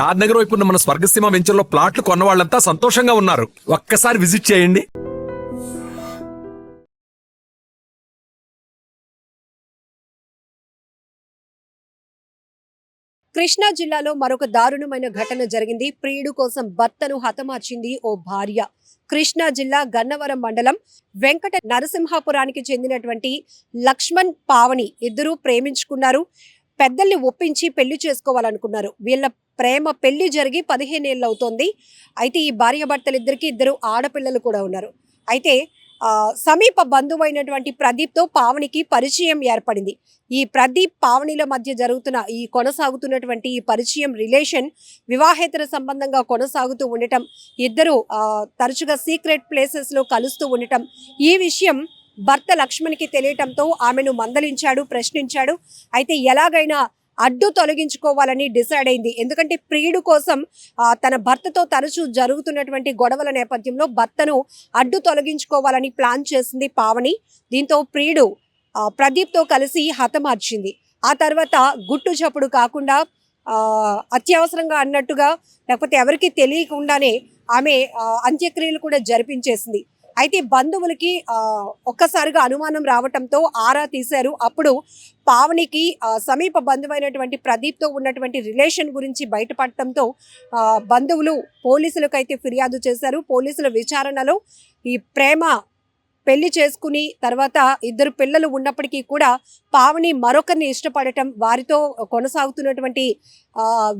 షాద్ నగర్ వైపు ఉన్న మన స్వర్గసీమ వెంచర్లో ప్లాట్లు కొన్న వాళ్ళంతా సంతోషంగా ఉన్నారు. ఒక్కసారి విజిట్ చేయండి. కృష్ణా జిల్లాలో మరొక దారుణమైన ఘటన జరిగింది. ప్రియుడు కోసం భర్తను హతమార్చింది ఓ భార్య. కృష్ణా జిల్లా గన్నవరం మండలం వెంకట నరసింహాపురానికి చెందినటువంటి లక్ష్మణ్ పావని ఇద్దరూ ప్రేమించుకున్నారు. పెద్దల్ని ఒప్పించి పెళ్ళి చేసుకోవాలనుకున్నారు. వీళ్ళ ప్రేమ పెళ్ళి జరిగి పదిహేనేళ్ళు అవుతోంది. అయితే ఈ భార్యాభర్తలిద్దరికి ఇద్దరు ఆడపిల్లలు కూడా ఉన్నారు. అయితే సమీప బంధువైనటువంటి ప్రదీప్తో పావనికి పరిచయం ఏర్పడింది. ఈ ప్రదీప్ పావనిల మధ్య జరుగుతున్న ఈ కొనసాగుతున్నటువంటి ఈ పరిచయం రిలేషన్ వివాహేతర సంబంధంగా కొనసాగుతూ ఉండటం ఇద్దరు తరచుగా సీక్రెట్ ప్లేసెస్లో కలుస్తూ ఉండటం ఈ విషయం భర్త లక్ష్మణ్కి తెలియటంతో ఆమెను మందలించాడు ప్రశ్నించాడు. అయితే ఎలాగైనా అడ్డు తొలగించుకోవాలని డిసైడ్ అయింది. ఎందుకంటే ప్రియుడు కోసం తన భర్తతో తరచూ జరుగుతున్నటువంటి గొడవల నేపథ్యంలో భర్తను అడ్డు తొలగించుకోవాలని ప్లాన్ చేసింది పావని. దీంతో ప్రియుడు ప్రదీప్తో కలిసి హతమార్చింది. ఆ తర్వాత గుట్టు చప్పుడు కాకుండా అత్యవసరంగా అన్నట్టుగా లేకపోతే ఎవరికి తెలియకుండానే ఆమె అంత్యక్రియలు కూడా జరిపించేసింది. అయితే బంధువులకి ఒక్కసారిగా అనుమానం రావటంతో ఆరా తీశారు. అప్పుడు పావనికి సమీప బంధువైనటువంటి ప్రదీప్తో ఉన్నటువంటి రిలేషన్ గురించి బయటపడటంతో బంధువులు పోలీసులకు అయితే ఫిర్యాదు చేశారు. పోలీసుల విచారణలో ఈ ప్రేమ పెళ్ళి చేసుకుని తర్వాత ఇద్దరు పిల్లలు ఉన్నప్పటికీ కూడా పావని మరొకరిని ఇష్టపడటం వారితో కొనసాగుతున్నటువంటి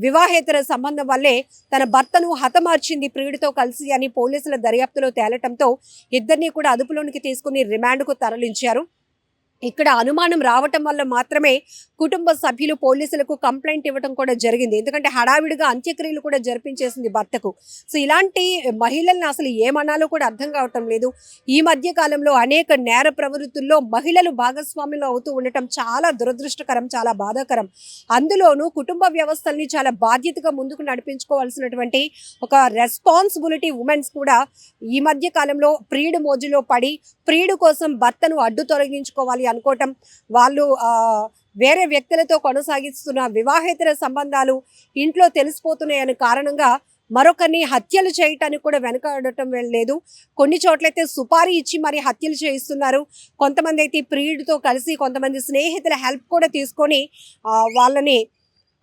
వివాహేతర సంబంధం వల్లే తన భర్తను హతమార్చింది ప్రియుడితో కలిసి అని పోలీసుల దర్యాప్తులో తేలటంతో ఇద్దరిని కూడా అదుపులోనికి తీసుకుని రిమాండ్కు తరలించారు. ఇక్కడ అనుమానం రావటం వల్ల మాత్రమే కుటుంబ సభ్యులు పోలీసులకు కంప్లైంట్ ఇవ్వడం కూడా జరిగింది. ఎందుకంటే హడావిడిగా అంత్యక్రియలు కూడా జరిపించేసింది భర్తకు. సో ఇలాంటి మహిళల్ని అసలు ఏమనాలో కూడా అర్థం కావటం లేదు. ఈ మధ్య కాలంలో అనేక నేర ప్రవృత్తుల్లో మహిళలు భాగస్వాములు అవుతూ ఉండటం చాలా దురదృష్టకరం చాలా బాధాకరం. అందులోనూ కుటుంబ వ్యవస్థల్ని చాలా బాధ్యతగా ముందుకు నడిపించుకోవాల్సినటువంటి ఒక రెస్పాన్సిబిలిటీ ఉమెన్స్ కూడా ఈ మధ్య కాలంలో ప్రియుడు మోజులో పడి ప్రియుడు కోసం భర్తను అడ్డు తొలగించుకోవాలి అనుకోవటం వాళ్ళు వేరే వ్యక్తులతో కొనసాగిస్తున్న వివాహేతర సంబంధాలు ఇంట్లో తెలిసిపోతున్నాయనే కారణంగా మరొకరిని హత్యలు చేయటానికి కూడా వెనకాడటం లేదు. కొన్ని చోట్లయితే సుపారీ ఇచ్చి మరి హత్యలు చేయిస్తున్నారు. కొంతమంది అయితే ప్రియుడితో కలిసి కొంతమంది స్నేహితుల హెల్ప్ కూడా తీసుకొని వాళ్ళని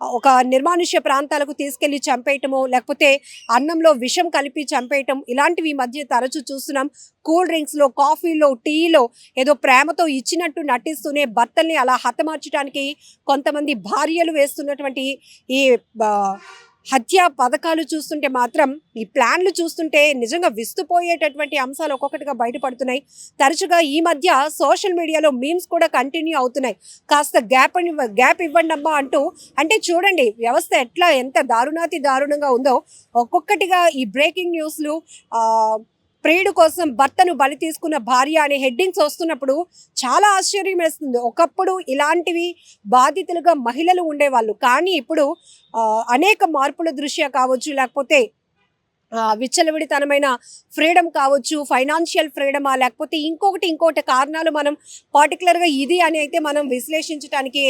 ఒక నిర్మానుష్య ప్రాంతాలకు తీసుకెళ్ళి చంపేయటము లేకపోతే అన్నంలో విషం కలిపి చంపేయటం ఇలాంటివి ఈ మధ్య తరచూ చూస్తున్నాం. కూల్ డ్రింక్స్లో కాఫీలో టీలో ఏదో ప్రేమతో ఇచ్చినట్టు నటిస్తూనే భర్తల్ని అలా హతమార్చడానికి కొంతమంది భార్యలు వేస్తున్నటువంటి ఈ హత్య పథకాలు చూస్తుంటే మాత్రం ఈ ప్లాన్లు చూస్తుంటే నిజంగా విస్తుపోయేటటువంటి అంశాలు ఒక్కొక్కటిగా బయటపడుతున్నాయి. తరచుగా ఈ మధ్య సోషల్ మీడియాలో మీమ్స్ కూడా కంటిన్యూ అవుతున్నాయి. కాస్త గ్యాప్ అని గ్యాప్ ఇవ్వండి అమ్మా అంటూ అంటే చూడండి వ్యవస్థ ఎట్లా ఎంత దారుణాతి దారుణంగా ఉందో. ఒక్కొక్కటిగా ఈ బ్రేకింగ్ న్యూస్లు ప్రియుడు కోసం భర్తను బలి తీసుకున్న భార్య అనే హెడ్డింగ్స్ వస్తున్నప్పుడు చాలా ఆశ్చర్యం వేస్తుంది. ఒకప్పుడు ఇలాంటివి బాధితులుగా మహిళలు ఉండేవాళ్ళు. కానీ ఇప్పుడు అనేక మార్పుల దృష్ట్యా కావచ్చు లేకపోతే విచ్చలవిడితనమైన ఫ్రీడమ్ కావచ్చు ఫైనాన్షియల్ ఫ్రీడమా లేకపోతే ఇంకొకటి ఇంకొకటి కారణాలు మనం పర్టికులర్గా ఇది అని అయితే మనం విశ్లేషించడానికి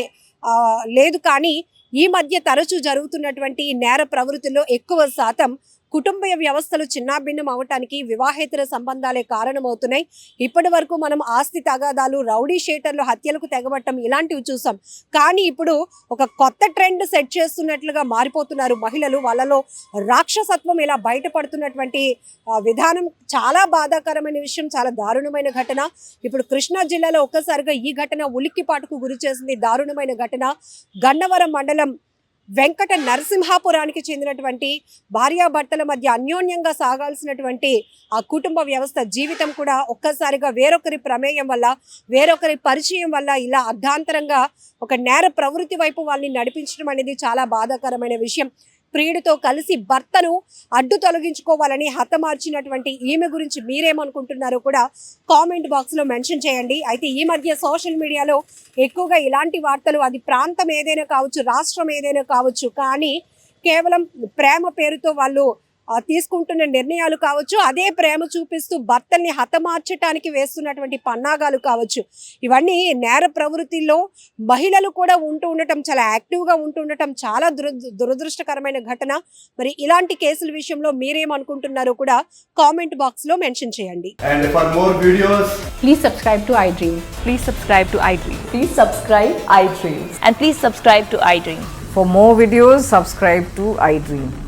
లేదు. కానీ ఈ మధ్య తరచూ జరుగుతున్నటువంటి నేర ప్రవృత్తిలో ఎక్కువ శాతం కుటుంబ వ్యవస్థలు చిన్నాభిన్నం అవటానికి వివాహేతర సంబంధాలే కారణమవుతున్నాయి. ఇప్పటి వరకు మనం ఆస్తి తగాదాలు రౌడీ షేటర్లు హత్యలకు తెగబట్టం ఇలాంటివి చూసాం. కానీ ఇప్పుడు ఒక కొత్త ట్రెండ్ సెట్ చేస్తున్నట్లుగా మారిపోతున్నారు మహిళలు. వాళ్ళలో రాక్షసత్వం ఇలా బయటపడుతున్నటువంటి విధానం చాలా బాధాకరమైన విషయం చాలా దారుణమైన ఘటన. ఇప్పుడు కృష్ణా జిల్లాలో ఒక్కసారిగా ఈ ఘటన ఉలిక్కిపాటుకు గురి చేసింది దారుణమైన ఘటన. గన్నవరం మండలం వెంకట నరసింహాపురానికి చెందినటువంటి భార్యాభర్తల మధ్య అన్యోన్యంగా సాగాల్సినటువంటి ఆ కుటుంబ వ్యవస్థ జీవితం కూడా ఒక్కసారిగా వేరొకరి ప్రమేయం వల్ల వేరొకరి పరిచయం వల్ల ఇలా అర్ధాంతరంగా ఒక నేర ప్రవృత్తి వైపు వాళ్ళని నడిపించడం అనేది చాలా బాధాకరమైన విషయం. ప్రియుడితో కలిసి భర్తను అడ్డు తొలగించుకోవాలని హతమార్చినటువంటి ఈమె గురించి మీరేమనుకుంటున్నారో కూడా కామెంట్ బాక్స్లో మెన్షన్ చేయండి. అయితే ఈ మధ్య సోషల్ మీడియాలో ఎక్కువగా ఇలాంటి వార్తలు అది ప్రాంతం ఏదైనా కావచ్చు రాష్ట్రం ఏదైనా కావచ్చు కానీ కేవలం ప్రేమ పేరుతో వాళ్ళు తీసుకుంటున్న నిర్ణయాలు కావచ్చు అదే ప్రేమ చూపిస్తూ భర్తల్ని హతమార్చటానికి వేస్తున్నటువంటి పన్నాగాలు కావచ్చు. ఇవన్నీ నేర ప్రవృత్తిలో మహిళలు కూడా ఉంటూ ఉండటం చాలా యాక్టివ్గా ఉంటూ ఉండటం చాలా దురదృష్టకరమైన ఘటన. మరి ఇలాంటి కేసుల విషయంలో మీరేమనుకుంటున్నారో కూడా కామెంట్ బాక్స్లో మెన్షన్ చేయండి. For more videos, subscribe to iDream.